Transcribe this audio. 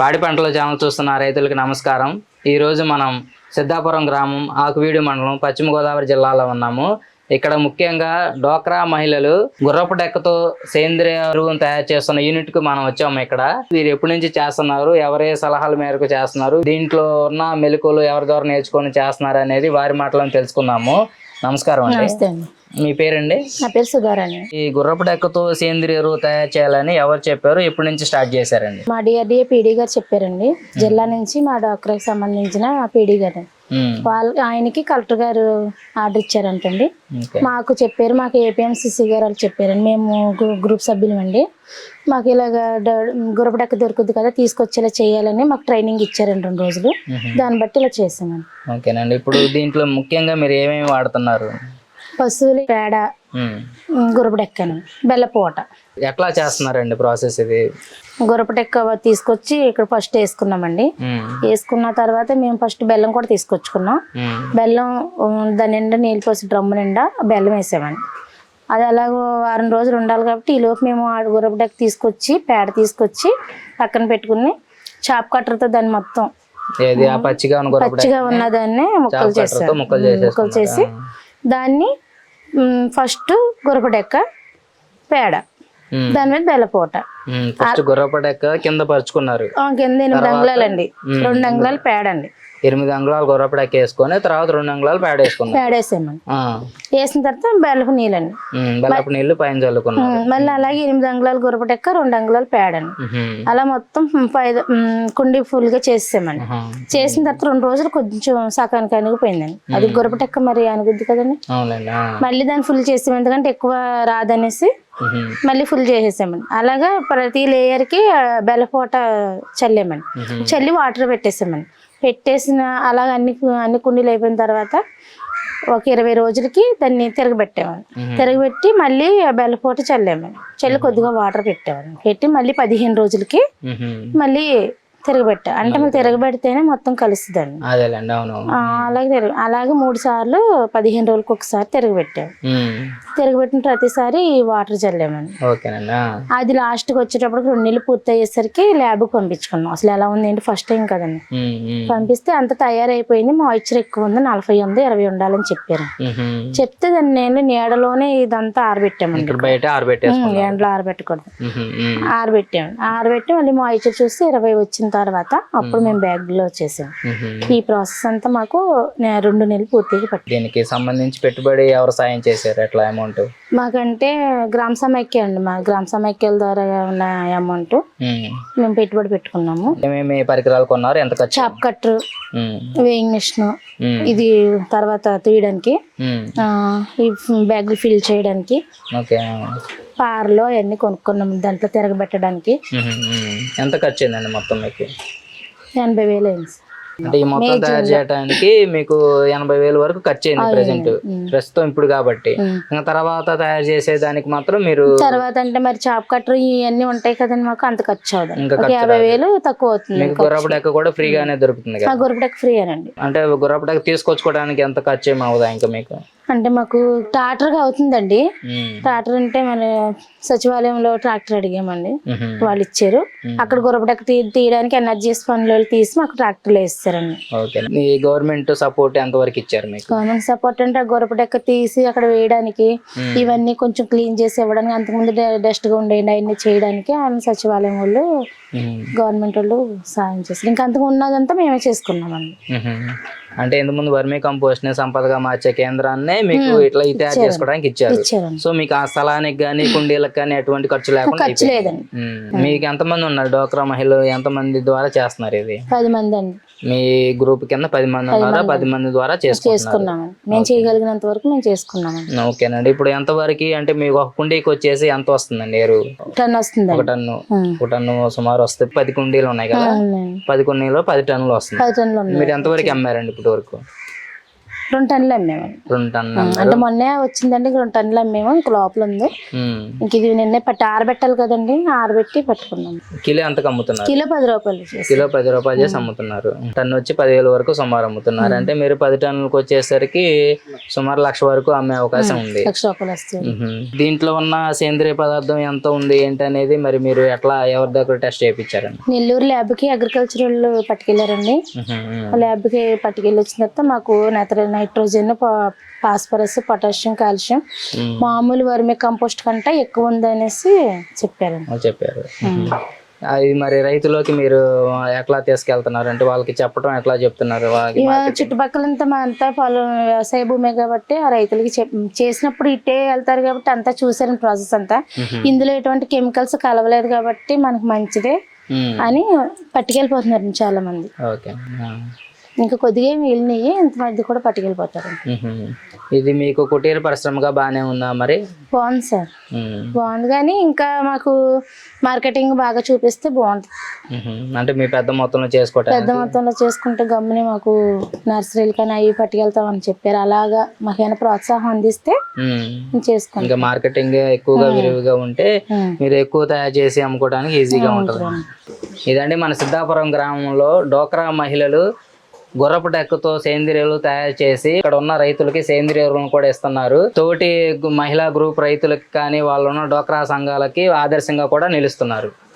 పాడి పంటల ఛానల్ చూస్తున్న రైతులకు నమస్కారం. ఈరోజు మనం సిద్ధాపురం గ్రామం ఆకువీడు మండలం పశ్చిమ గోదావరి జిల్లాలో ఉన్నాము. ఇక్కడ ముఖ్యంగా డోక్రా మహిళలు గుర్రపు డెక్కతో సేంద్రియ ఎరువును తయారు చేస్తున్న యూనిట్కు మనం వచ్చాము ఇక్కడ. వీరు ఎప్పటి నుంచి చేస్తున్నారు? ఎవరే సలహాల మేరకు చేస్తున్నారు? దీంట్లో ఉన్న మెలకులు ఎవరి ద్వారా నేర్చుకొని చేస్తున్నారు అనేది వారి మాటలను తెలుసుకుందాము. నమస్కారం అండి. నమస్తే అండి. మీ పేరండి? నా పేరు సుధారాణి. ఈ గుర్రపు డెక్కతో సేంద్రియ ఎరువు తయారు చేయాలని ఎవరు చెప్పారు? ఎప్పటి నుంచి స్టార్ట్ చేశారండి. మా డిఆర్డిఏ పీడీ గారు చెప్పారండి. జిల్లా నుంచి మా డాక్టర్కి సంబంధించిన పీడీ గారు. ఉమ్, వాళ్ళు ఆయనకి కలెక్టర్ గారు ఆర్డర్ ఇచ్చారంటండి. మాకు చెప్పారు మాకు ఏపీఎంసీసీ గారు వాళ్ళు చెప్పారండి. మేము గ్రూ- గ్రూప్ సభ్యులం అండి మాకు ఇలాగ గురపడక్క దొరుకుద్ది కదా తీసుకొచ్చేలా చేయాలని మాకు ట్రైనింగ్ ఇచ్చారండి రెండు రోజులు. మ్మ్. దాన్ని బట్టి ఇలా చేసామండి ఓకేనండి ఇప్పుడు దీంట్లో ముఖ్యంగా మీరు ఏమేమి వాడుతున్నారు? పశువుల పేడ గురపడెక్కను బెల్లపోట ఎట్లా చేస్తున్నారండి ప్రాసెస్ ఇది? గురపటెక్క తీసుకొచ్చి ఇక్కడ ఫస్ట్ వేసుకున్నామండి. వేసుకున్న తర్వాత మేము ఫస్ట్ బెల్లం కూడా తీసుకొచ్చుకున్నాం. బెల్లం దాని నిండా నీళ్ళు పోసి డ్రమ్ము నిండా బెల్లం వేసామండి. అది అలాగో వారం రోజులు ఉండాలి కాబట్టి ఈ లోపు మేము ఆ గురపడెక్క తీసుకొచ్చి పేడ తీసుకొచ్చి పక్కన పెట్టుకుని చాప్ కట్టర్తో దాన్ని మొత్తం పచ్చిగా ఉన్న దాన్ని ముక్కలు చేసాం ముక్కలు చేసి? దాన్ని ఫస్ట్ గురపడెక్క పేడ. దాని మీద బెల్లపోట. ఫస్ట్ గుర్రపు డెక్క కింద పరుచుకున్నారు. కింద ఎనిమిది అంగుళాలండి. రెండు అంగుళాలు పేడ అండి ఎనిమిది అంగుళాలు గుర్రపు డెక్క వేసుకొని తర్వాత రెండు అంగుళాలు పేడ వేసుకున్నారు పేడ వేసామండి వేసిన తర్వాత బెల్లపు నీళ్ళండి ఉమ్, బెల్లపు నీళ్ళు పైన చల్లుకున్నారు ఉమ్, మళ్ళీ అలాగే ఎనిమిది అంగుళాలు గురపటెక్క రెండు అంగుళాలు ఉహుం, అలా మొత్తం కుండీ ఫుల్గా చేసామండి ఆహా. చేసిన తర్వాత రెండు రోజులు కొంచెం సకానికి అణిగిపోయిందండి. అది గురపటెక్క మరి అణుగుద్ది కదండి. మళ్ళీ దాన్ని ఫుల్ చేసాం ఎందుకంటే ఎక్కువ రాదనేసి మళ్ళీ ఫుల్ చేసేసామండి. అలాగా ప్రతి లేయర్కి బెల్లపోట చల్లామండి. ఉహుం. చల్లి వాటర్ పెట్టేసామండి. పెట్టేసిన అలాగ అన్ని అన్ని కుండీలు అయిపోయిన తర్వాత ఒక ఇరవై రోజులకి దాన్ని తిరగబెట్టామండి మ్మ్. తిరగబెట్టి మళ్ళీ బెల్లపోట చల్లామండి చల్లి కొద్దిగా వాటర్ పెట్టామండి పెట్టి మళ్ళీ పదిహేను రోజులకి. మళ్ళీ తిరగబెట్టా అంటే మళ్ళీ తిరగబెడితేనే మొత్తం కలుస్తుందండి. అదేలేండి అవును. ఆ, అలాగే తిరగ అలాగే మూడు సార్లు పదిహేను రోజులకి ఒకసారి తిరగబెట్టాము ఉమ్, తిరగబెట్టిన ప్రతిసారి వాటర్ చల్లామండి. ఓకేనండి ఆ. అది లాస్ట్కి వచ్చేటప్పుడు రెండు నెలలు పూర్తి అయ్యేసరికి ల్యాబ్కి పంపించుకున్నాం. అసలు ఎలా ఉంది ఏంటి? ఫస్ట్ టైం కదండి. పంపిస్తే అంత తయారైపోయింది. మాయిశ్చర్ ఎక్కువ ఉంది నలభై ఉంది ఇరవై ఉండాలని చెప్పారు. చెప్తే దాన్ని నేను నీడలోనే ఇదంతా ఆరబెట్టామండి. బయట ఉమ్, ఎండలో ఆరబెట్టకూడదు. ఆరబెట్టాము ఆరబెట్టి. మళ్ళీ మాయిశ్చర్ చూసి ఇరవై వచ్చిన తర్వాత అప్పుడు మేము బ్యాగ్లో వచ్చేసాం ఉహుం. ఈ ప్రాసెస్ అంతా మాకు రెండు నెలలు పూర్తిగా పట్టింది. దీనికి సంబంధించి పెట్టుబడి ఎవరు సాయం చేశారు? ఎట్లా అమౌంట్ మాకంటే గ్రామ సమైక్య అండి. మా గ్రామ సమైక్యాల ద్వారా ఉన్న అమౌంట్ మేము. పెట్టుబడి పెట్టుకున్నాము. ఏమేమి పరికరాలు కొన్నారు? ఎంత ఖర్చు? చాప్ కట్టర్ వేయింగ్ మిషన్ ఇది తర్వాత తీయడానికి ఈ బ్యాగులు ఫిల్ చేయడానికి. ఓకే. పార్లో అవన్నీ కొనుక్కున్నాము దాంట్లో తిరగబెట్టడానికి. ఎంత ఖర్చు అయిందండి మొత్తం మీకు? ఎనభై వేలు అయింది. అంటే ఈ మొత్తం తయారు చేయడానికి మీకు ఎనభై వేలు వరకు ఖర్చు అయింది ప్రెసెంట్ ప్రస్తుతం ఇప్పుడు కాబట్టి. ఇంకా తర్వాత తయారు చేసే దానికి మాత్రం మీరు తర్వాత అంటే మరి చాప్ కట్టర్ ఇవన్నీ ఉంటాయి కదండి మాకు అంత ఖర్చు అవుతుంది ఇంకా యాభై వేలు తక్కువ అవుతుంది మీకు గుర్రపు డెక్క కూడా ఫ్రీగానే దొరుకుతుంది కదా. గురుపుడకి ఫ్రీ అనండి అంటే గుర్రపు డెక్క తీసుకొచ్చుకోవడానికి ఎంత ఖర్చు ఏమి అవుదా ఇంకా మీకు? అంటే మాకు ట్రాక్టర్గా అవుతుందండి. ట్రాక్టర్ అంటే మన సచివాలయంలో ట్రాక్టర్ అడిగామండి. వాళ్ళు ఇచ్చారు. అక్కడ గురపడక తీయడానికి ఎనర్జీస్ ఫండ్లో తీసి మాకు ట్రాక్టర్లో ఇస్తారండి గవర్నమెంట్ సపోర్ట్ ఎంత వరకు ఇచ్చారు మీకు? గవర్నమెంట్ సపోర్ట్ అంటే ఆ గురపడెక్క తీసి అక్కడ వేయడానికి ఇవన్నీ కొంచెం క్లీన్ చేసి ఇవ్వడానికి అంతకుముందు డస్ట్గా ఉండేయండి అవన్నీ చేయడానికి ఆయన సచివాలయం వాళ్ళు గవర్నమెంట్ వాళ్ళు సాయం చేస్తారు ఇంకా అంతకు ఉన్నదంతా మేమే చేసుకున్నామండి. అంటే ఇంత ముందు వర్మీ కంపోస్ట్ని సంపదగా మార్చే కేంద్రాన్నే మీకు ఇట్లా తయారు చేసుకోవడానికి ఇచ్చారు. సో మీకు ఆ స్థలానికి కానీ కుండీలకు కానీ ఎటువంటి ఖర్చు లేకుండా మీకు ఎంతమంది ఉన్నారు? డోక్రా మహిళలు ఎంతమంది ద్వారా చేస్తున్నారు ఇది? పది మంది అండి. మీ గ్రూప్ కింద పది మంది ఉన్నారా? పది మంది ద్వారా చేసుకుంటున్నారు. చేసుకున్నామండి. మేము చేయగలిగినంత వరకు మేము చేసుకున్నామండి. ఓకేనండి. ఇప్పుడు ఎంత వరకు అంటే మీకు ఒక కుండీకి వచ్చేసి ఎంత వస్తుందండి ఎరువు? టన్ ఒక వస్తుందండి టన్ను. ఒక టన్ను సుమారు వస్తే పది కుండీలు ఉన్నాయి కదా? పది కుండీలో పది టన్నులు వస్తుంది మీరు ఎంతవరకు అమ్మారండి ఇప్పటి వరకు రెండు టన్నులు అమ్మేమండి రెండు టన్నులు అంటే మొన్నే వచ్చిందండి రెండు టన్నులు అమ్మేము ఇంక లోపల ఉంది. ఇంక ఇది నిన్నే పట్టి ఆరబెట్టాలి కదండి ఆరబెట్టి పట్టుకున్నాం కిలో ఎంతకు అమ్ముతున్నారు కిలో పది రూపాయలు కిలో పది రూపాయలు చేసి అమ్ముతున్నారు. టన్ను వచ్చి పదివేల వరకు సుమారు అమ్ముతున్నారు. అంటే మీరు పది టన్నులకు వచ్చేసరికి సుమారు లక్ష వరకు అమ్మే అవకాశం ఉంది. లక్ష రూపాయలు వస్తాయి. దీంట్లో ఉన్న సేంద్రియ పదార్థం ఎంత ఉంది ఏంటి అనేది మరి మీరు ఎట్లా ఎవరి దగ్గర టెస్ట్ చేయించారండి? నెల్లూరు ల్యాబ్కి అగ్రికల్చరల్ పట్టుకెళ్ళారండి. ల్యాబ్కి పట్టుకెళ్ళి వచ్చిన తర్వాత మాకు nitro nitrogen phosphorus potassium calcium మామూలు వర్మి కంపోస్ట్ కంటే ఎక్కువ ఉందనేసి చెప్పారండి. చెప్పారు. అది మరి రైతులోకి మీరు ఎట్లా తీసుకెళ్తున్నారు? అంటే వాళ్ళకి చెప్పడం ఎట్లా చెప్తున్నారు? చుట్టుపక్కలంతా మా అంతా పొలం వ్యవసాయ భూమే కాబట్టి ఆ రైతులకి చేసినప్పుడు ఇట్టే వెళ్తారు కాబట్టి అంతా చూసారు ప్రాసెస్ అంతా. ఇందులో ఎటువంటి కెమికల్స్ కలవలేదు కాబట్టి మనకు మంచిదే. అని పట్టుకెళ్ళిపోతున్నారు చాలా మంది ఓకే. ఇంకా కొద్దిగా మిగిలినవి ఇంతమంది కూడా పట్టుకెళ్ళిపోతారు. ఇది మీకు కుటీర పరిశ్రమగా బాగానే ఉందా మరి? బాగుంది సార్. బాగుంది కానీ ఇంకా మాకు మార్కెటింగ్ బాగా చూపిస్తే బాగుంటుంది. అంటే మీ పెద్ద మొత్తంలో చేసుకోవటం పెద్ద మొత్తంలో చేసుకుంటే గమ్ముని మాకు నర్సరీలు కానీ అవి పట్టుకెళ్తామని చెప్పారు. అలాగా మాకేమైనా ప్రోత్సాహం అందిస్తే చేసుకుంటాం. ఇంకా మార్కెటింగ్ ఎక్కువగా విరివిగా ఉంటే. మీరు ఎక్కువ తయారు చేసి అమ్ముకోవడానికి ఈజీగా ఉంటుంది. ఇదండి మన సిద్ధాపురం గ్రామంలో డోక్రా మహిళలు గుర్రపు డెక్కతో సేంద్రియాలు తయారు చేసి ఇక్కడ ఉన్న రైతులకి సేంద్రియ ఎరువులను కూడా ఇస్తున్నారు. తోటి మహిళా గ్రూప్ రైతులకి కానీ వాళ్ళు ఉన్న డోక్రా సంఘాలకి ఆదర్శంగా కూడా నిలుస్తున్నారు.